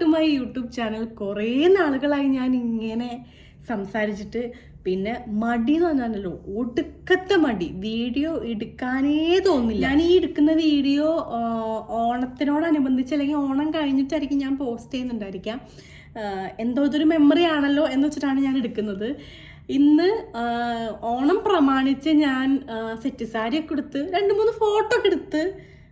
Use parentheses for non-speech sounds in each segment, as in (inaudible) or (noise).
To my YouTube channel കുറേ നാളുകളായി ഞാൻ ഇങ്ങനെ സംസാരിച്ചിട്ട് പിന്നെ മടി എന്ന് പറഞ്ഞാലോ ഒടുക്കത്തെ മടി. വീഡിയോ എടുക്കാനേ തോന്നില്ല. ഞാൻ ഈ എടുക്കുന്ന വീഡിയോ ഓണത്തിനോടനുബന്ധിച്ച് അല്ലെങ്കിൽ ഓണം കഴിഞ്ഞിട്ടായിരിക്കും ഞാൻ പോസ്റ്റ് ചെയ്യുന്നുണ്ടായിരിക്കാം. എന്തോ ഇതൊരു മെമ്മറി ആണല്ലോ എന്ന് വെച്ചിട്ടാണ് ഞാൻ എടുക്കുന്നത്. ഇന്ന് ഓണം പ്രമാണിച്ച് ഞാൻ സെറ്റ് സാരിയൊക്കെ എടുത്ത് രണ്ട് മൂന്ന് ഫോട്ടോ ഒക്കെ എടുത്ത്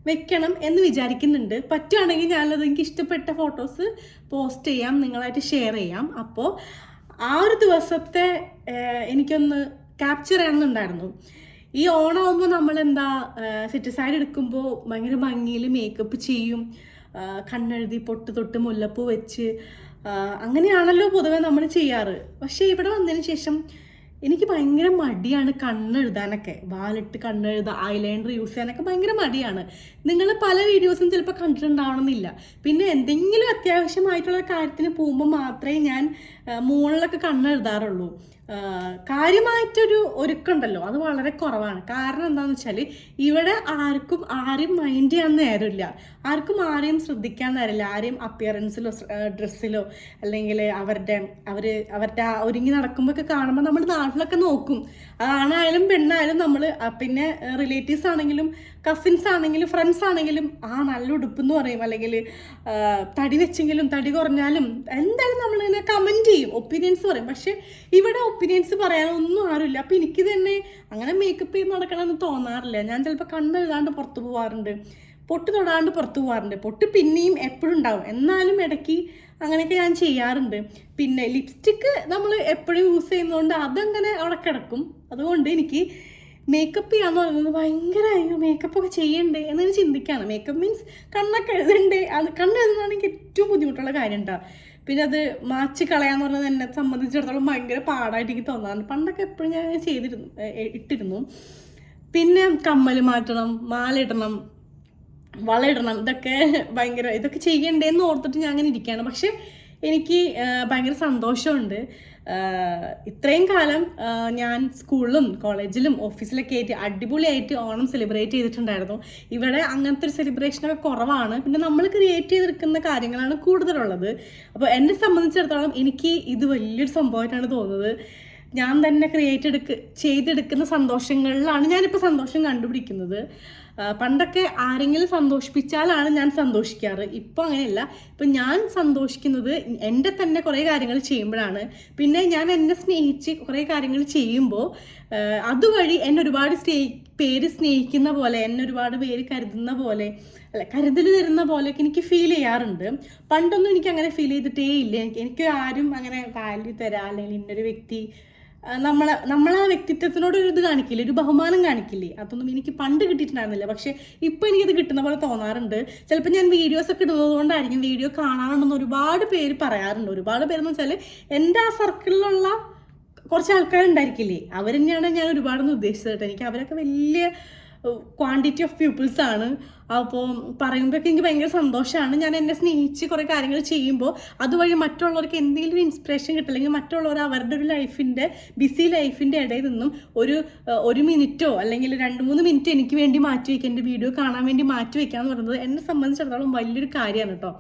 വെക്കണം എന്ന് വിചാരിക്കുന്നുണ്ട്. പറ്റുവാണെങ്കിൽ ഞാനത് എനിക്ക് ഇഷ്ടപ്പെട്ട ഫോട്ടോസ് പോസ്റ്റ് ചെയ്യാം നിങ്ങളായിട്ട് ഷെയർ ചെയ്യാം. അപ്പോൾ ആ ഒരു ദിവസത്തെ എനിക്കൊന്ന് ക്യാപ്ചർ ചെയ്യണമെന്നുണ്ടായിരുന്നു. ഈ ഓണമാകുമ്പോൾ നമ്മൾ എന്താ സെറ്റ് സൈഡ് എടുക്കുമ്പോൾ ഭയങ്കര ഭംഗിയിൽ മേക്കപ്പ് ചെയ്യും. കണ്ണെഴുതി പൊട്ട് തൊട്ട് മുല്ലപ്പൂ വെച്ച്. അങ്ങനെയാണല്ലോ പൊതുവെ നമ്മൾ ചെയ്യാറ്. പക്ഷേ ഇവിടെ വന്നതിന് ശേഷം എനിക്ക് ഭയങ്കര മടിയാണ് കണ്ണെഴുതാനൊക്കെ. വാലിട്ട് കണ്ണെഴുതുക ഐലൈനർ യൂസ് ചെയ്യാനൊക്കെ ഭയങ്കര മടിയാണ്. നിങ്ങൾ പല വീഡിയോസും ചിലപ്പോൾ കണ്ടിട്ടുണ്ടാവണമെന്നില്ല. പിന്നെ എന്തെങ്കിലും അത്യാവശ്യമായിട്ടുള്ള കാര്യത്തിന് പോകുമ്പോൾ മാത്രമേ ഞാൻ മുകളിലൊക്കെ കണ്ണെഴുതാറുള്ളൂ. കാര്യമായിട്ടൊരു ഒരുക്കുണ്ടല്ലോ? അത് വളരെ കുറവാണ്. കാരണം എന്താണെന്ന് വെച്ചാൽ ഇവിടെ ആർക്കും ആരും മൈൻഡ് ചെയ്യാൻ നേരമില്ല. ആർക്കും ആരെയും ശ്രദ്ധിക്കാൻ നേരമില്ല. ആരെയും അപ്പിയറൻസിലോ ഡ്രസ്സിലോ അല്ലെങ്കിൽ അവരുടെ അവർ അവരുടെ ഒരുങ്ങി നടക്കുമ്പോഴൊക്കെ കാണുമ്പോൾ നമ്മുടെ നാട്ടിലൊക്കെ നോക്കും. ആണായാലും പെണ്ണായാലും നമ്മൾ പിന്നെ റിലേറ്റീവ്സ് ആണെങ്കിലും കസിൻസ് ആണെങ്കിലും ഫ്രണ്ട്സ് ആണെങ്കിലും ആ നല്ല ഉടുപ്പ് എന്ന് പറയും. അല്ലെങ്കിൽ തടി വെച്ചെങ്കിലും തടി കുറഞ്ഞാലും എന്തായാലും നമ്മളിങ്ങനെ കമന്റ് ചെയ്യും. ഒപ്പീനിയൻസ് പറയും. പക്ഷേ ഇവിടെ ഒപ്പീനിയൻസ് പറയാനൊന്നും ആരുമില്ല. അപ്പം എനിക്ക് തന്നെ അങ്ങനെ മേക്കപ്പ് ചെയ്ത് നടക്കണമെന്ന് തോന്നാറില്ല. ഞാൻ ചിലപ്പോൾ കണ്ണെഴുതാണ്ട് പുറത്ത് പോകാറുണ്ട് പൊട്ട് തൊടാണ്ട് പുറത്ത് പോകാറുണ്ട് പൊട്ട് പിന്നെയും എപ്പോഴും ഉണ്ടാവും. എന്നാലും ഇടയ്ക്ക് അങ്ങനെയൊക്കെ ഞാൻ ചെയ്യാറുണ്ട്. പിന്നെ ലിപ്സ്റ്റിക്ക് നമ്മൾ എപ്പോഴും യൂസ് ചെയ്യുന്നതുകൊണ്ട് അതങ്ങനെ അവിടെ കിടക്കും. അതുകൊണ്ട് എനിക്ക് മേക്കപ്പ് ചെയ്യാന്ന് പറയുന്നത് ഭയങ്കര അയ്യോ മേക്കപ്പ് ഒക്കെ ചെയ്യണ്ടേ എന്നൊരു ചിന്തിക്കാണ്. മേക്കപ്പ് മീൻസ് കണ്ണൊക്കെ എഴുതണ്ടേ? അത് കണ്ണെഴുതുന്നതാണ് എനിക്ക് ഏറ്റവും ബുദ്ധിമുട്ടുള്ള കാര്യം കേട്ടോ പിന്നെ അത് മാച്ച് കളയാന്ന് പറഞ്ഞത് എന്നെ സംബന്ധിച്ചിടത്തോളം ഭയങ്കര പാടായിട്ട് എനിക്ക് തോന്നാറുണ്ട്. പണ്ടൊക്കെ എപ്പോഴും ഞാൻ ചെയ്തിരുന്നു ഇട്ടിരുന്നു. പിന്നെ കമ്മൽ മാറ്റണം മാല ഇടണം വളയിടണം ഇതൊക്കെ ഭയങ്കര ഇതൊക്കെ ചെയ്യണ്ടേന്ന് ഓർത്തിട്ട് ഞാൻ അങ്ങനെ ഇരിക്കുകയാണ്. പക്ഷെ എനിക്ക് ഭയങ്കര സന്തോഷമുണ്ട്. ഇത്രയും കാലം ഞാൻ സ്കൂളിലും കോളേജിലും ഓഫീസിലൊക്കെ ആയിട്ട് അടിപൊളിയായിട്ട് ഓണം സെലിബ്രേറ്റ് ചെയ്തിട്ടുണ്ടായിരുന്നു. ഇവിടെ അങ്ങനത്തെ ഒരു സെലിബ്രേഷനൊക്കെ കുറവാണ്. പിന്നെ നമ്മൾ ക്രിയേറ്റ് ചെയ്തെടുക്കുന്ന കാര്യങ്ങളാണ് കൂടുതലുള്ളത്. അപ്പോൾ എന്നെ സംബന്ധിച്ചിടത്തോളം എനിക്ക് ഇത് വലിയൊരു സംഭവമായിട്ടാണ് തോന്നുന്നത്. ഞാൻ തന്നെ ക്രിയേറ്റ് എടുക്ക ചെയ്തെടുക്കുന്ന സന്തോഷങ്ങളിലാണ് ഞാനിപ്പോൾ സന്തോഷം കണ്ടുപിടിക്കുന്നത്. പണ്ടൊക്കെ ആരെങ്കിലും സന്തോഷിപ്പിച്ചാലാണ് ഞാൻ സന്തോഷിക്കാറ്. ഇപ്പോൾ അങ്ങനെയല്ല. ഇപ്പം ഞാൻ സന്തോഷിക്കുന്നത് എന്റെ തന്നെ കുറേ കാര്യങ്ങൾ ചെയ്യുമ്പോഴാണ്. പിന്നെ ഞാൻ എന്നെ സ്നേഹിച്ച് കുറേ കാര്യങ്ങൾ ചെയ്യുമ്പോൾ അതുവഴി എന്നെ ഒരുപാട് സ്നേഹി പേര് സ്നേഹിക്കുന്ന പോലെ എന്നെ ഒരുപാട് പേര് കരുതുന്ന പോലെ അല്ല കരുതൽ തരുന്ന പോലെയൊക്കെ എനിക്ക് ഫീൽ ചെയ്യാറുണ്ട്. പണ്ടൊന്നും എനിക്ക് അങ്ങനെ ഫീൽ ചെയ്തിട്ടേ ഇല്ല. എനിക്ക് ആരും അങ്ങനെ വാല്യൂ തരാ അല്ലെങ്കിൽ ഇന്നൊരു വ്യക്തി ആ, നമ്മളെ ആ വ്യക്തിത്വത്തിനോട് ഒരു ഇത് കാണിക്കില്ലേ? ഒരു ബഹുമാനം കാണിക്കില്ലേ? അതൊന്നും എനിക്ക് പണ്ട് കിട്ടിയിട്ടുണ്ടായിരുന്നില്ല. പക്ഷേ ഇപ്പൊ എനിക്കത് കിട്ടുന്ന പോലെ തോന്നാറുണ്ട്. ചിലപ്പോൾ ഞാൻ വീഡിയോസ് ഒക്കെ ഇടുന്നത് കൊണ്ടായിരിക്കും വീഡിയോ കാണാറുണ്ടെന്ന് ഒരുപാട് പേര് പറയാറുണ്ട്. ഒരുപാട് പേരെന്ന് വെച്ചാൽ എന്റെ ആ സർക്കിളിലുള്ള കുറച്ച് ആൾക്കാരുണ്ടായിരിക്കില്ലേ? അവരെന്നെയാണ് ഞാൻ ഒരുപാടൊന്നും ഉദ്ദേശിച്ചത് കേട്ടോ. എനിക്ക് അവരൊക്കെ വലിയ ക്വാണ്ടിറ്റി ഓഫ് പീപ്പിൾസ് ആണ്. അപ്പോൾ പറയുമ്പോഴൊക്കെ എനിക്ക് ഭയങ്കര സന്തോഷമാണ്. ഞാൻ എന്നെ സ്നേഹിച്ച് കുറേ കാര്യങ്ങൾ ചെയ്യുമ്പോൾ അതുവഴി മറ്റുള്ളവർക്ക് എന്തെങ്കിലും ഇൻസ്പിറേഷൻ കിട്ടില്ലെങ്കിൽ മറ്റുള്ളവർ അവരുടെ ഒരു ലൈഫിന്റെ ബിസി ലൈഫിന്റെ ഇടയിൽ നിന്നും ഒരു ഒരു മിനിറ്റോ അല്ലെങ്കിൽ രണ്ട് മൂന്ന് മിനിറ്റ് എനിക്ക് വേണ്ടി മാറ്റി വയ്ക്കുക. എന്റെ വീഡിയോ കാണാൻ വേണ്ടി മാറ്റി വയ്ക്കുക എന്ന് പറയുന്നത് എന്നെ സംബന്ധിച്ചിടത്തോളം വലിയൊരു കാര്യമാണ് കേട്ടോ.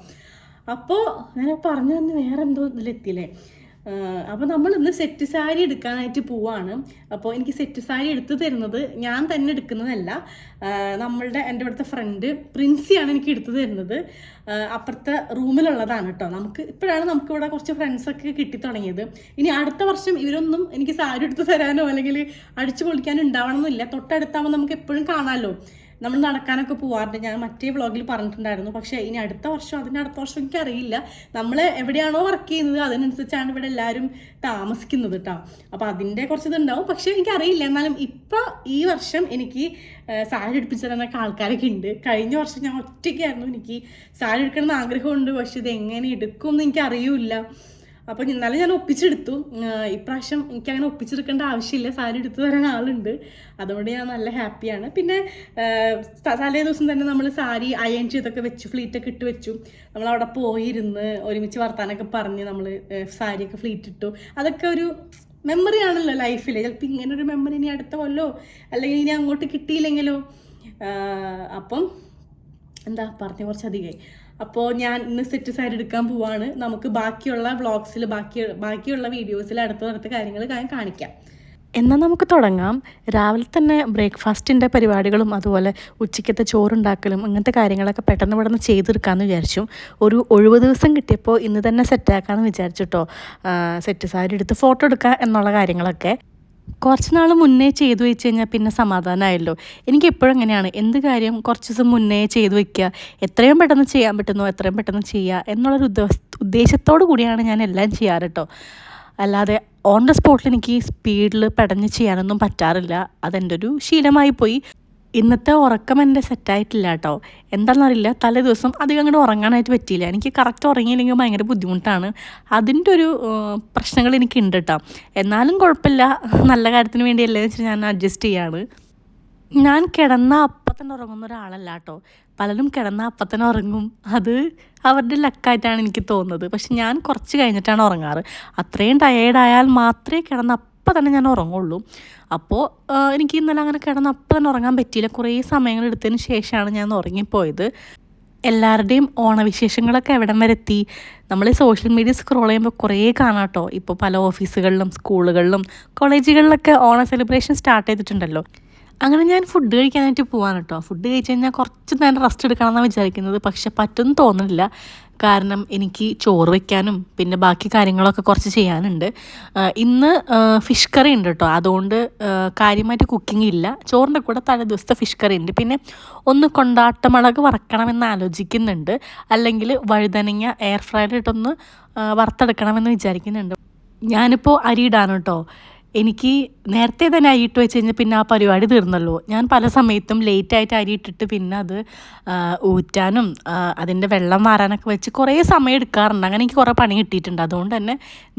അപ്പോൾ ഞാൻ പറഞ്ഞു വന്ന് വേറെ എന്തോ ഇതിലെത്തിയില്ലേ? അപ്പോൾ നമ്മൾ ഇന്ന് സെറ്റ് സാരി എടുക്കാനായിട്ട് പോവാണ്. അപ്പോൾ എനിക്ക് സെറ്റ് സാരി എടുത്തു തരുന്നത് ഞാൻ തന്നെ എടുക്കുന്നതല്ല. നമ്മളുടെ എന്റെ ഇവിടുത്തെ ഫ്രണ്ട് പ്രിൻസിയാണ് എനിക്ക് എടുത്തു തരുന്നത്. അപ്പുറത്തെ റൂമിലുള്ളതാണ് കേട്ടോ നമുക്ക് ഇപ്പോഴാണ് നമുക്ക് ഇവിടെ കുറച്ച് ഫ്രണ്ട്സൊക്കെ കിട്ടി തുടങ്ങിയത്. ഇനി അടുത്ത വർഷം ഇവരൊന്നും എനിക്ക് സാരി എടുത്തു തരാനോ അല്ലെങ്കിൽ അടിച്ചു പൊളിക്കാനോ ഉണ്ടാവണമെന്നില്ല. തൊട്ടടുത്താകുമ്പോൾ നമുക്ക് എപ്പോഴും കാണാമല്ലോ നമ്മൾ നടക്കാനൊക്കെ പോവാറുണ്ട്. ഞാൻ മറ്റേ വ്ളോഗിൽ പറഞ്ഞിട്ടുണ്ടായിരുന്നു. പക്ഷേ ഇനി അടുത്ത വർഷം അതിന്റെ അടുത്ത വർഷം എനിക്കറിയില്ല നമ്മൾ എവിടെയാണോ വർക്ക് ചെയ്യുന്നത് അതിനനുസരിച്ചാണ് ഇവിടെ എല്ലാവരും താമസിക്കുന്നത് കേട്ടോ അപ്പോൾ അതിന്റെ കുറച്ച് ഇതുണ്ടാവും പക്ഷേ എനിക്കറിയില്ല. എന്നാലും ഇപ്പോൾ ഈ വർഷം എനിക്ക് സാരി എടുപ്പിച്ചു തരാനൊക്കെ ആൾക്കാരൊക്കെ ഉണ്ട്. കഴിഞ്ഞ വർഷം ഞാൻ ഒറ്റയ്ക്കായിരുന്നു. എനിക്ക് സാരി എടുക്കണമെന്ന് ആഗ്രഹമുണ്ട്. പക്ഷെ ഇത് എങ്ങനെ എടുക്കും എന്ന് എനിക്ക് അറിയില്ല അപ്പോൾ എന്നാലും ഞാൻ ഒപ്പിച്ചെടുത്തു. ഇപ്രാവശ്യം എനിക്ക് അങ്ങനെ ഒപ്പിച്ചെടുക്കേണ്ട ആവശ്യമില്ല. സാരി എടുത്തു തരാൻ ആളുണ്ട്. അതുകൊണ്ട് ഞാൻ നല്ല ഹാപ്പിയാണ്. പിന്നെ തലേ ദിവസം തന്നെ നമ്മൾ സാരി അയൺ ചെയ്തൊക്കെ വെച്ചു. ഫ്ലീറ്റൊക്കെ ഇട്ട് വെച്ചു. നമ്മൾ അവിടെ പോയിരുന്ന് ഒരുമിച്ച് വർത്താനൊക്കെ പറഞ്ഞ് നമ്മൾ സാരിയൊക്കെ ഫ്ലീറ്റ് ഇട്ടു. അതൊക്കെ ഒരു മെമ്മറി ആണല്ലോ ലൈഫിൽ ചിലപ്പോൾ ഇങ്ങനെ ഒരു മെമ്മറി ഇനി അടുത്ത കൊല്ലോ അല്ലെങ്കിൽ ഇനി അങ്ങോട്ട് കിട്ടിയില്ലെങ്കിലോ. അപ്പം എന്താ പറഞ്ഞ കുറച്ചധികമായി. അപ്പോൾ ഞാൻ ഇന്ന് സെറ്റ് സാരി എടുക്കാൻ പോവാണ്. നമുക്ക് ബാക്കിയുള്ള വ്ളോഗ്സിൽ ബാക്കി ബാക്കിയുള്ള വീഡിയോസിൽ അടുത്ത അടുത്ത കാര്യങ്ങൾ ഞാൻ കാണിക്കാം. എന്നാൽ നമുക്ക് തുടങ്ങാം. രാവിലെ തന്നെ ബ്രേക്ക്ഫാസ്റ്റിന്റെ പരിപാടികളും അതുപോലെ ഉച്ചയ്ക്കത്തെ ചോറുണ്ടാക്കലും അങ്ങനത്തെ കാര്യങ്ങളൊക്കെ പെട്ടെന്ന് പെട്ടെന്ന് ചെയ്തെടുക്കാമെന്ന് വിചാരിച്ചു. ഒരു ഒഴിവ് ദിവസം കിട്ടിയപ്പോൾ ഇന്ന് തന്നെ സെറ്റാക്കാമെന്ന് വിചാരിച്ചിട്ടോ സെറ്റ് സാരി എടുത്ത് ഫോട്ടോ എടുക്കുക എന്നുള്ള കാര്യങ്ങളൊക്കെ. കുറച്ച് നാൾ മുന്നേ ചെയ്തു വെച്ച് കഴിഞ്ഞാൽ പിന്നെ സമാധാനമായല്ലോ എനിക്ക് എപ്പോഴും അങ്ങനെയാണ്. എന്ത് കാര്യം കുറച്ച് ദിവസം മുന്നേ ചെയ്തു വെക്കുക എത്രയും പെട്ടെന്ന് ചെയ്യാൻ പറ്റുന്നോ എത്രയും പെട്ടെന്ന് ചെയ്യുക എന്നുള്ളൊരു ഉദ്ദേശ ഉദ്ദേശത്തോടു കൂടിയാണ് ഞാൻ എല്ലാം ചെയ്യാറ് കേട്ടോ അല്ലാതെ ഓൺ ദ സ്പോട്ടിൽ എനിക്ക് സ്പീഡിൽ പെടഞ്ഞ് ചെയ്യാനൊന്നും പറ്റാറില്ല. അതെന്റെ ഒരു ശീലമായി പോയി ഇന്നത്തെ ഉറക്കം എന്റെ സെറ്റായിട്ടില്ല കേട്ടോ. എന്താണെന്നറിയില്ല തലേ ദിവസം അധികം അങ്ങോട്ട് ഉറങ്ങാനായിട്ട് പറ്റിയില്ല. എനിക്ക് കറക്റ്റ് ഉറങ്ങിയില്ലെങ്കിൽ ഭയങ്കര ബുദ്ധിമുട്ടാണ്. അതിന്റെ ഒരു പ്രശ്നങ്ങൾ എനിക്കുണ്ട് കേട്ടോ. എന്നാലും കുഴപ്പമില്ല. നല്ല കാര്യത്തിന് വേണ്ടിയല്ലേ എന്ന് വെച്ചാൽ ഞാൻ അഡ്ജസ്റ്റ് ചെയ്യാണ്. ഞാൻ കിടന്ന അപ്പം തന്നെ ഉറങ്ങുന്ന ഒരാളല്ല കേട്ടോ. പലരും കിടന്ന അപ്പം തന്നെ ഉറങ്ങും. അത് അവരുടെ ലക്കായിട്ടാണ് എനിക്ക് തോന്നുന്നത്. പക്ഷെ ഞാൻ കുറച്ച് കഴിഞ്ഞിട്ടാണ് ഉറങ്ങാറ്. അത്രയും ടയേർഡായാൽ മാത്രമേ കിടന്ന തന്നെ ഞാൻ ഉറങ്ങുള്ളൂ. അപ്പോൾ എനിക്ക് ഇന്നലെ അങ്ങനെ കിടന്ന് അപ്പം തന്നെ ഉറങ്ങാൻ പറ്റിയില്ല. കുറേ സമയങ്ങൾ എടുത്തതിന് ശേഷമാണ് ഞാൻ ഉറങ്ങിപ്പോയത്. എല്ലാവരുടെയും ഓണവിശേഷങ്ങളൊക്കെ എവിടം വരെ എത്തി? നമ്മൾ സോഷ്യൽ മീഡിയ സ്ക്രോൾ ചെയ്യുമ്പോൾ കുറേ കാണാം കേട്ടോ. ഇപ്പോൾ പല ഓഫീസുകളിലും സ്കൂളുകളിലും കോളേജുകളിലൊക്കെ ഓണ സെലിബ്രേഷൻ സ്റ്റാർട്ട് ചെയ്തിട്ടുണ്ടല്ലോ. അങ്ങനെ ഞാൻ ഫുഡ് കഴിക്കാനായിട്ട് പോകാൻ കേട്ടോ ഫുഡ് കഴിച്ച് കഴിഞ്ഞാൽ കുറച്ച് നേരം റെസ്റ്റ് എടുക്കണമെന്നാണ് വിചാരിക്കുന്നത്. പക്ഷെ പറ്റുമെന്ന് തോന്നുന്നില്ല. കാരണം എനിക്ക് ചോറ് വെക്കാനും പിന്നെ ബാക്കി കാര്യങ്ങളൊക്കെ കുറച്ച് ചെയ്യാനുണ്ട്. ഇന്ന് ഫിഷ് കറി ഉണ്ട് കേട്ടോ അതുകൊണ്ട് കാര്യമായിട്ട് കുക്കിംഗ് ഇല്ല. ചോറിന്റെ കൂടെ തലേ ദിവസത്തെ ഫിഷ് കറി ഉണ്ട്. പിന്നെ ഒന്ന് കൊണ്ടാട്ടമുളക് വറക്കണമെന്ന് ആലോചിക്കുന്നുണ്ട്. അല്ലെങ്കിൽ വഴുതനങ്ങ എയർ ഫ്രൈഡ് ഇട്ടൊന്ന് വറുത്തെടുക്കണമെന്ന് വിചാരിക്കുന്നുണ്ട്. ഞാനിപ്പോൾ അരി ഇടാണ് കേട്ടോ എനിക്ക് നേരത്തെ തന്നെ അരി ഇട്ട് വെച്ച് കഴിഞ്ഞാൽ പിന്നെ ആ പരിപാടി തീർന്നല്ലോ. ഞാൻ പല സമയത്തും ലേറ്റായിട്ട് അരി ഇട്ടിട്ട് പിന്നെ അത് ഊറ്റാനും അതിന്റെ വെള്ളം മാറാനൊക്കെ വെച്ച് കുറേ സമയം എടുക്കാറുണ്ട്. അങ്ങനെ എനിക്ക് കുറേ പണി കിട്ടിയിട്ടുണ്ട്. അതുകൊണ്ട് തന്നെ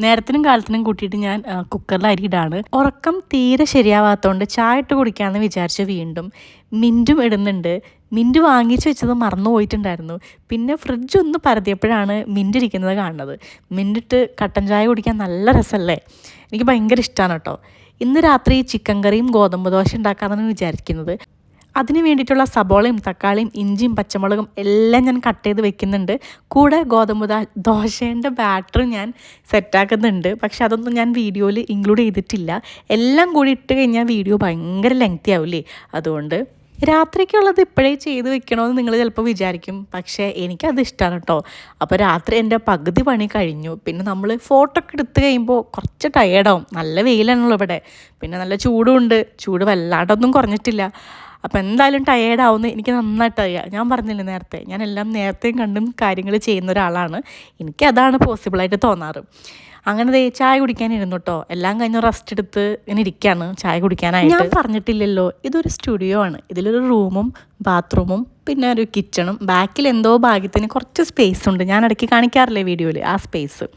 നേരത്തിനും കാലത്തിനും കൂട്ടിയിട്ട് ഞാൻ കുക്കറിൽ അരി ഇടാണ്. ഉറക്കം തീരെ ശരിയാവാത്തതുകൊണ്ട് ചായ ഇട്ട് കുടിക്കാമെന്ന് വിചാരിച്ച് വീണ്ടും മിന്റും ഇടുന്നുണ്ട്. മിന്റ് വാങ്ങിച്ച് വെച്ചത് മറന്നു പോയിട്ടുണ്ടായിരുന്നു. പിന്നെ ഫ്രിഡ്ജ് ഒന്ന് പരതിയപ്പോഴാണ് മിന്റ് ഇരിക്കുന്നത് കാണുന്നത്. മിന്റിട്ട് കട്ടൻ ചായ കുടിക്കാൻ നല്ല രസമല്ലേ? എനിക്ക് ഭയങ്കര ഇഷ്ടമാണ് കേട്ടോ. ഇന്ന് രാത്രി ചിക്കൻ കറിയും ഗോതമ്പ് ദോശ ഉണ്ടാക്കാമെന്നാണ് വിചാരിക്കുന്നത്. അതിന് വേണ്ടിയിട്ടുള്ള സബോളയും തക്കാളിയും ഇഞ്ചിയും പച്ചമുളകും എല്ലാം ഞാൻ കട്ട് ചെയ്ത് വെക്കുന്നുണ്ട്. കൂടെ ഗോതമ്പ് ദോശേന്റെ ബാറ്റർ ഞാൻ സെറ്റാക്കുന്നുണ്ട് പക്ഷെ അതൊന്നും ഞാൻ വീഡിയോയിൽ ഇൻക്ലൂഡ് ചെയ്തിട്ടില്ല. എല്ലാം കൂടി ഇട്ട് കഴിഞ്ഞാൽ വീഡിയോ ഭയങ്കര ലെങ്തി ആവില്ലേ അതുകൊണ്ട് രാത്രിക്കുള്ളത് ഇപ്പോഴേ ചെയ്ത് വെക്കണമെന്ന് നിങ്ങൾ ചിലപ്പോൾ വിചാരിക്കും. പക്ഷേ എനിക്കത് ഇഷ്ടമാണ് കേട്ടോ അപ്പോൾ രാത്രി എന്റെ പകുതി പണി കഴിഞ്ഞു. പിന്നെ നമ്മൾ ഫോട്ടോ ഒക്കെ എടുത്ത് കഴിയുമ്പോൾ കുറച്ച് ടയേർഡാവും നല്ല വെയിലാണല്ലോ ഇവിടെ. പിന്നെ നല്ല ചൂടുമുണ്ട് ചൂട് വല്ലാണ്ടൊന്നും കുറഞ്ഞിട്ടില്ല. അപ്പോൾ എന്തായാലും ടയേർഡാവുമെന്ന് എനിക്ക് നന്നായിട്ട് അറിയാം. ഞാൻ പറഞ്ഞില്ലേ നേരത്തെ ഞാൻ എല്ലാം നേരത്തെയും കണ്ടും കാര്യങ്ങൾ ചെയ്യുന്ന ഒരാളാണ്. എനിക്കതാണ് പോസിബിളായിട്ട് തോന്നാറ്. അങ്ങനെ ചായ കുടിക്കാനിരുന്നു കേട്ടോ എല്ലാം കഴിഞ്ഞ് റെസ്റ്റ് എടുത്ത് ഇങ്ങനെ ഇരിക്കുകയാണ് ചായ കുടിക്കാനായിട്ട്. ഞാൻ പറഞ്ഞിട്ടില്ലല്ലോ ഇതൊരു സ്റ്റുഡിയോ ആണ്. ഇതിലൊരു റൂമും ബാത്റൂമും പിന്നെ ഒരു കിച്ചണും ബാക്കിൽ എന്തോ ഭാഗ്യത്തിന് കുറച്ച് സ്പേസ് ഉണ്ട്. ഞാൻ ഇടയ്ക്ക് കാണിക്കാറില്ലേ വീഡിയോയിൽ ആ സ്പേസ്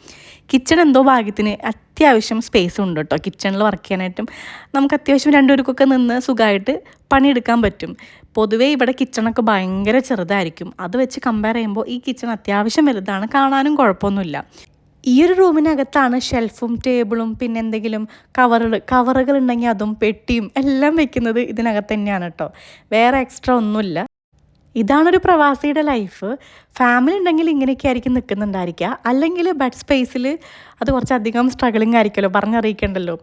കിച്ചൺ എന്തോ ഭാഗ്യത്തിന് അത്യാവശ്യം സ്പേസ് ഉണ്ട് കേട്ടോ കിച്ചണിൽ വർക്ക് ചെയ്യാനായിട്ടും നമുക്ക് അത്യാവശ്യം രണ്ടുപേർക്കൊക്കെ നിന്ന് സുഖമായിട്ട് പണിയെടുക്കാൻ പറ്റും. പൊതുവേ ഇവിടെ കിച്ചണൊക്കെ ഭയങ്കര ചെറുതായിരിക്കും. അത് വെച്ച് കമ്പയർ ചെയ്യുമ്പോൾ ഈ കിച്ചൺ അത്യാവശ്യം വലുതാണ്. കാണാനും കുഴപ്പമൊന്നുമില്ല. ഈ ഒരു റൂമിനകത്താണ് ഷെൽഫും ടേബിളും പിന്നെ എന്തെങ്കിലും കവറുകൾ കവറുകൾ ഉണ്ടെങ്കിൽ അതും പെട്ടിയും എല്ലാം വെക്കുന്നത് ഇതിനകത്ത് തന്നെയാണ് കേട്ടോ വേറെ എക്സ്ട്രാ ഒന്നുമില്ല. ഇതാണൊരു പ്രവാസിയുടെ ലൈഫ്. ഫാമിലി ഉണ്ടെങ്കിൽ ഇങ്ങനെയൊക്കെ ആയിരിക്കും നിൽക്കുന്നുണ്ടായിരിക്കുക. അല്ലെങ്കിൽ ബെഡ് സ്പേസിൽ അത് കുറച്ചധികം സ്ട്രഗിളിങ് ആയിരിക്കുമല്ലോ. പറഞ്ഞറിയിക്കണ്ടല്ലോ.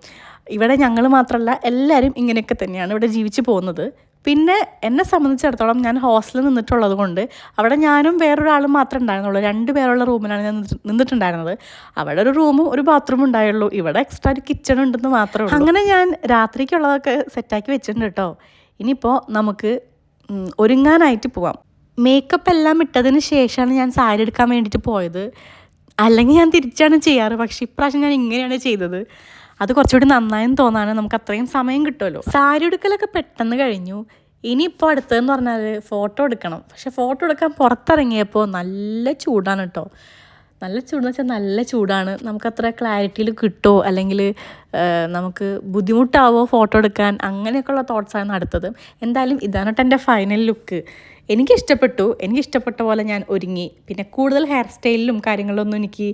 ഇവിടെ ഞങ്ങൾ മാത്രമല്ല എല്ലാവരും ഇങ്ങനെയൊക്കെ തന്നെയാണ് ഇവിടെ ജീവിച്ചു പോകുന്നത്. പിന്നെ എന്നെ സംബന്ധിച്ചിടത്തോളം ഞാൻ ഹോസ്റ്റലിൽ നിന്നിട്ടുള്ളത് കൊണ്ട് അവിടെ ഞാനും വേറൊരാളും മാത്രമേ ഉണ്ടായിരുന്നുള്ളൂ. രണ്ട് പേരുള്ള റൂമിലാണ് ഞാൻ നിന്നിട്ട് നിന്നിട്ടുണ്ടായിരുന്നത്. അവിടെ ഒരു റൂമും ഒരു ബാത്റൂമും ഉണ്ടായുള്ളൂ. ഇവിടെ എക്സ്ട്രാ ഒരു കിച്ചൺ ഉണ്ടെന്ന് മാത്രമേ ഉള്ളൂ. അങ്ങനെ ഞാൻ രാത്രിക്കുള്ളതൊക്കെ സെറ്റാക്കി വെച്ചിട്ടുണ്ട് കേട്ടോ ഇനിയിപ്പോൾ നമുക്ക് ഒരുങ്ങാനായിട്ട് പോവാം. മേക്കപ്പ് എല്ലാം ഇട്ടതിന് ശേഷമാണ് ഞാൻ സാരി എടുക്കാൻ വേണ്ടിയിട്ട് പോയത്. അല്ലെങ്കിൽ ഞാൻ തിരിച്ചാണ് ചെയ്യാറ് പക്ഷേ ഇപ്രാവശ്യം ഞാൻ ഇങ്ങനെയാണ് ചെയ്തത്. അത് കുറച്ചുകൂടി നന്നായെന്ന് തോന്നാണ്. നമുക്ക് അത്രയും സമയം കിട്ടുമല്ലോ. സാരി എടുക്കലൊക്കെ പെട്ടെന്ന് കഴിഞ്ഞു. ഇനിയിപ്പോൾ അടുത്തതെന്ന് പറഞ്ഞാൽ ഫോട്ടോ എടുക്കണം. പക്ഷേ ഫോട്ടോ എടുക്കാൻ പുറത്തിറങ്ങിയപ്പോൾ നല്ല ചൂടാണ് കേട്ടോ നല്ല ചൂടെന്ന് വെച്ചാൽ നല്ല ചൂടാണ്. നമുക്കത്ര ക്ലാരിറ്റിയിൽ കിട്ടുമോ അല്ലെങ്കിൽ നമുക്ക് ബുദ്ധിമുട്ടാവോ ഫോട്ടോ എടുക്കാൻ? അങ്ങനെയൊക്കെയുള്ള തോട്ട്സാണ് അടുത്തത്. എന്തായാലും ഇതാണ് കേട്ടോ എന്റെ ഫൈനൽ ലുക്ക് എനിക്ക് ഇഷ്ടപ്പെട്ടു എനിക്ക് ഇഷ്ടപ്പെട്ട പോലെ ഞാൻ ഒരുങ്ങി. പിന്നെ കൂടുതൽ ഹെയർ സ്റ്റൈലിലും കാര്യങ്ങളൊന്നും എനിക്ക്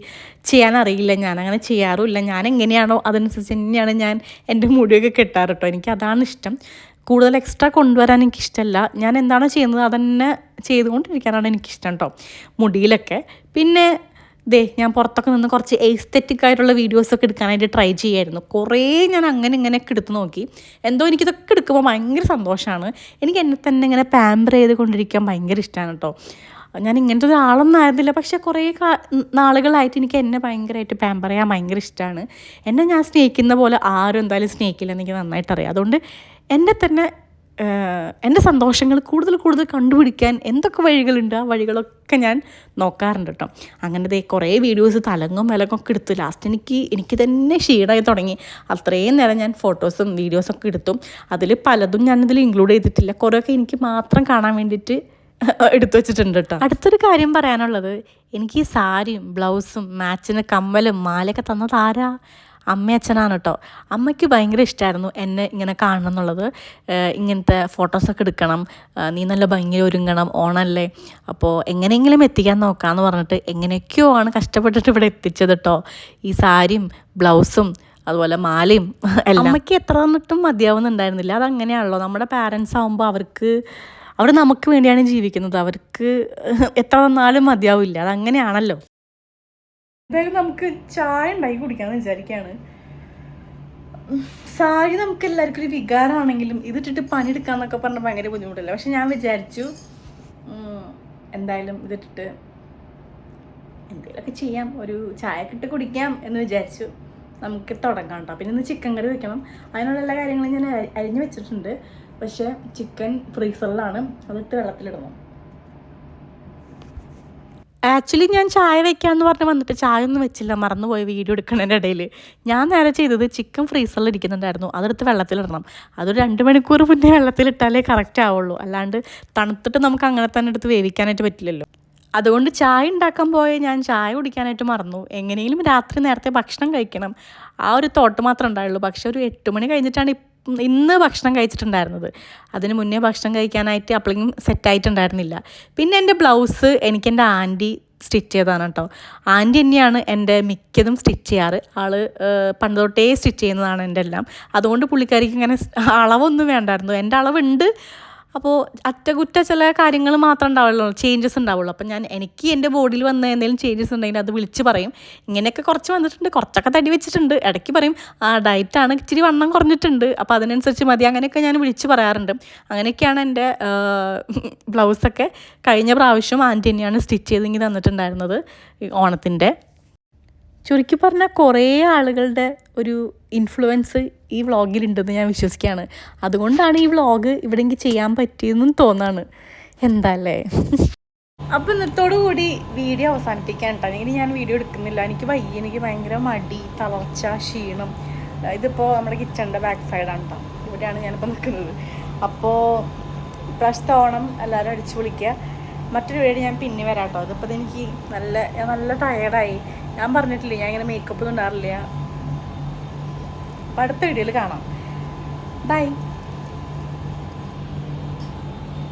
ചെയ്യാൻ അറിയില്ല ഞാൻ അങ്ങനെ ചെയ്യാറുമില്ല. ഞാൻ എങ്ങനെയാണോ അതനുസരിച്ച് തന്നെയാണ് ഞാൻ എന്റെ മുടിയൊക്കെ കെട്ടാറ് കേട്ടോ എനിക്ക് അതാണ് ഇഷ്ടം. കൂടുതൽ എക്സ്ട്രാ കൊണ്ടുവരാൻ എനിക്കിഷ്ടമല്ല ഞാൻ എന്താണോ ചെയ്യുന്നത് അതന്നെ ചെയ്തുകൊണ്ടിരിക്കാനാണ് എനിക്കിഷ്ടം കേട്ടോ മുടിയിലൊക്കെ. പിന്നെ ദേ ഞാൻ പുറത്തൊക്കെ നിന്ന് കുറച്ച് എസ്തെറ്റിക് ആയിട്ടുള്ള വീഡിയോസൊക്കെ എടുക്കാനായിട്ട് ട്രൈ ചെയ്യായിരുന്നു. കുറേ ഞാൻ അങ്ങനെ ഇങ്ങനെയൊക്കെ എടുത്ത് നോക്കി. എന്തോ എനിക്കിതൊക്കെ എടുക്കുമ്പോൾ ഭയങ്കര സന്തോഷമാണ് എനിക്ക് എന്നെ തന്നെ ഇങ്ങനെ പാമ്പർ ചെയ്ത് കൊണ്ടിരിക്കാൻ ഭയങ്കര ഇഷ്ടമാണ് കേട്ടോ ഞാൻ ഇങ്ങനത്തെ ഒരാളൊന്നും ആയിരുന്നില്ല. പക്ഷേ കുറേ കാ നാളുകളായിട്ട് എനിക്ക് എന്നെ ഭയങ്കരമായിട്ട് പാമ്പർ ചെയ്യാൻ ഭയങ്കര ഇഷ്ടമാണ് എന്നെ ഞാൻ സ്നേഹിക്കുന്ന പോലെ ആരും എന്തായാലും സ്നേഹിക്കില്ലെന്ന് എനിക്ക് നന്നായിട്ട് അറിയാം അതുകൊണ്ട് എന്നെ തന്നെ എന്റെ സന്തോഷങ്ങൾ കൂടുതൽ കൂടുതൽ കണ്ടുപിടിക്കാൻ എന്തൊക്കെ വഴികളുണ്ട്? ആ വഴികളൊക്കെ ഞാൻ നോക്കാറുണ്ട് കേട്ടോ. അങ്ങനത്തെ കുറേ വീഡിയോസ് തലങ്ങും വിലങ്ങും ഒക്കെ എടുത്തു ലാസ്റ്റ് എനിക്ക് എനിക്ക് തന്നെ ക്ഷീണമായി തുടങ്ങി. അത്രയും നേരം ഞാൻ ഫോട്ടോസും വീഡിയോസൊക്കെ എടുത്തു. അതിൽ പലതും ഞാനിതിൽ ഇൻക്ലൂഡ് ചെയ്തിട്ടില്ല. കുറേയൊക്കെ എനിക്ക് മാത്രം കാണാൻ വേണ്ടിയിട്ട് എടുത്തു വെച്ചിട്ടുണ്ട് കേട്ടോ. അടുത്തൊരു കാര്യം പറയാനുള്ളത്. എനിക്ക് സാരിയും ബ്ലൗസും മാച്ചിന് കമ്മലും മാലയൊക്കെ തന്നത് ആരാ? അമ്മ അച്ഛനാണ് കേട്ടോ അമ്മയ്ക്ക് ഭയങ്കര ഇഷ്ടമായിരുന്നു എന്നെ ഇങ്ങനെ കാണണം എന്നുള്ളത്. ഇങ്ങനത്തെ ഫോട്ടോസൊക്കെ എടുക്കണം. നീ നല്ല ഭംഗി ഒരുങ്ങണം ഓണല്ലേ? അപ്പോൾ എങ്ങനെയെങ്കിലും എത്തിക്കാൻ നോക്കാമെന്ന് പറഞ്ഞിട്ട് എങ്ങനെയൊക്കെയോ ആണ് കഷ്ടപ്പെട്ടിട്ട് ഇവിടെ എത്തിച്ചത് കേട്ടോ ഈ സാരിയും ബ്ലൗസും അതുപോലെ മാലയും (laughs) എല്ലാം. അമ്മയ്ക്ക് എത്ര തന്നിട്ടും മതിയാവുന്നുണ്ടായിരുന്നില്ല. അതങ്ങനെയാണല്ലോ. നമ്മുടെ പാരൻസ് ആകുമ്പോൾ അവർക്ക് അവർ നമുക്ക് വേണ്ടിയാണ് ജീവിക്കുന്നത്. അവർക്ക് (laughs) എത്ര തന്നാലും മതിയാവില്ല. അതങ്ങനെയാണല്ലോ. എന്തായാലും നമുക്ക് ചായ ഉണ്ടാക്കി കുടിക്കാമെന്ന് വിചാരിക്കുകയാണ് സാരി നമുക്ക് എല്ലാവർക്കും ഒരു വികാരമാണെങ്കിലും ഇതിട്ടിട്ട് പണിയെടുക്കാന്നൊക്കെ പറഞ്ഞാൽ ഭയങ്കര ബുദ്ധിമുട്ടല്ല? പക്ഷെ ഞാൻ വിചാരിച്ചു എന്തായാലും ഇതിട്ടിട്ട് എന്തെങ്കിലുമൊക്കെ ചെയ്യാം. ഒരു ചായ കിട്ട് കുടിക്കാം എന്ന് വിചാരിച്ചു. നമുക്ക് തുടങ്ങാം കേട്ടോ. പിന്നെ ഇന്ന് ചിക്കൻ കറി വെക്കണം. അതിനുള്ള എല്ലാ കാര്യങ്ങളും ഞാൻ അരിഞ്ഞ് വെച്ചിട്ടുണ്ട്. പക്ഷേ ചിക്കൻ ഫ്രീസറിലാണ്. അതിട്ട് വെള്ളത്തിലിടണം. ആക്ച്വലി ഞാൻ ചായ വെക്കാമെന്ന് പറഞ്ഞ് വന്നിട്ട് ചായ ഒന്നും വെച്ചില്ല. മറന്നുപോയി വീഡിയോ എടുക്കുന്നതിന്റെ ഇടയിൽ ഞാൻ നേരെ ചെയ്തത് ചിക്കൻ ഫ്രീസറിൽ ഇരിക്കുന്നുണ്ടായിരുന്നു. അതെടുത്ത് വെള്ളത്തിലിടണം. അതൊരു രണ്ട് മണിക്കൂർ മുന്നേ വെള്ളത്തിലിട്ടാലേ കറക്റ്റ് ആവുള്ളൂ. അല്ലാണ്ട് തണുത്തിട്ട് നമുക്ക് അങ്ങനെ തന്നെ എടുത്ത് വേവിക്കാനായിട്ട് പറ്റില്ലല്ലോ. അതുകൊണ്ട് ചായ ഉണ്ടാക്കാൻ പോയ ഞാൻ ചായ കുടിക്കാനായിട്ട് മറന്നു. എങ്ങനെയും രാത്രി നേരത്തെ ഭക്ഷണം കഴിക്കണം. ആ ഒരു തോട്ട് മാത്രമേ ഉണ്ടായുള്ളൂ. പക്ഷെ ഒരു എട്ട് മണി കഴിഞ്ഞിട്ടാണ് ഇന്ന് ഭക്ഷണം കഴിച്ചിട്ടുണ്ടായിരുന്നത്. അതിന് മുന്നേ ഭക്ഷണം കഴിക്കാനായിട്ട് അപ്പോഴെങ്കിലും സെറ്റായിട്ടുണ്ടായിരുന്നില്ല പിന്നെ എന്റെ ബ്ലൗസ് എനിക്ക് എന്റെ ആന്റി സ്റ്റിച്ച് ചെയ്തതാണ് കേട്ടോ ആന്റി തന്നെയാണ് എന്റെ മിക്കതും സ്റ്റിച്ച് ചെയ്യാറ്. ഏഹ്, പണ്ട് തൊട്ടേ സ്റ്റിച്ച് ചെയ്യുന്നതാണ് എന്റെ എല്ലാം. അതുകൊണ്ട് പുള്ളിക്കാരിക്ക് ഇങ്ങനെ അളവൊന്നും വേണ്ടായിരുന്നു. എന്റെ അളവുണ്ട്. അപ്പോൾ അറ്റകുറ്റ ചില കാര്യങ്ങൾ മാത്രമേ ഉണ്ടാവുള്ളൂ ചേഞ്ചസ് ഉണ്ടാവുള്ളൂ. അപ്പം ഞാൻ എനിക്ക് എന്റെ ബോഡിയിൽ വന്ന എന്തെങ്കിലും ചേഞ്ചസ് ഉണ്ടെങ്കിൽ അത് വിളിച്ച് പറയും. ഇങ്ങനെയൊക്കെ കുറച്ച് വന്നിട്ടുണ്ട് കുറച്ചൊക്കെ തടി വെച്ചിട്ടുണ്ട്. ഇടയ്ക്ക് പറയും ആ ഡയറ്റാണ് ഇച്ചിരി വണ്ണം കുറഞ്ഞിട്ടുണ്ട്. അപ്പോൾ അതിനനുസരിച്ച് മതി. അങ്ങനെയൊക്കെ ഞാൻ വിളിച്ച് പറയാറുണ്ട്. അങ്ങനെയൊക്കെയാണ് എന്റെ ബ്ലൗസൊക്കെ കഴിഞ്ഞ പ്രാവശ്യം ആന്റി തന്നെയാണ് സ്റ്റിച്ച് ചെയ്തെങ്കിൽ തന്നിട്ടുണ്ടായിരുന്നത് ഓണത്തിന്റെ. ചുരുക്കി പറഞ്ഞാൽ കുറേ ആളുകളുടെ ഒരു ഇൻഫ്ലുവൻസ് ഈ വ്ളോഗിലുണ്ടെന്ന് ഞാൻ വിശ്വസിക്കുകയാണ്. അതുകൊണ്ടാണ് ഈ വ്ളോഗ് ഇവിടെ എനിക്ക് ചെയ്യാൻ പറ്റിയതെന്നും തോന്നാണ്. എന്താല്ലേ? അപ്പം ഇന്നത്തോടു കൂടി വീഡിയോ അവസാനിപ്പിക്കാൻ കേട്ടോ. ഇനി ഞാൻ വീഡിയോ എടുക്കുന്നില്ല. എനിക്ക് വയ്യ. എനിക്ക് ഭയങ്കര മടി തളർച്ച ക്ഷീണം. ഇതിപ്പോൾ നമ്മുടെ കിച്ചണിന്റെ ബാക്ക് സൈഡാണ് കേട്ടോ ഇവിടെയാണ് ഞാനിപ്പോൾ നിൽക്കുന്നത്. അപ്പോൾ ഇപ്രാവശ്യത്തെ ഓണം എല്ലാവരും അടിച്ചു വിളിക്കുക മറ്റൊരു വീട് ഞാൻ പിന്നെ വരാം കേട്ടോ അതിപ്പോൾ എനിക്ക് നല്ല നല്ല ടയേർഡായി ഞാൻ പറഞ്ഞിട്ടില്ല ഞാൻ ഇങ്ങനെ മേക്കപ്പ് ഒന്നും അപ്പം അടുത്ത വീഡിയോയിൽ കാണാം. ബൈ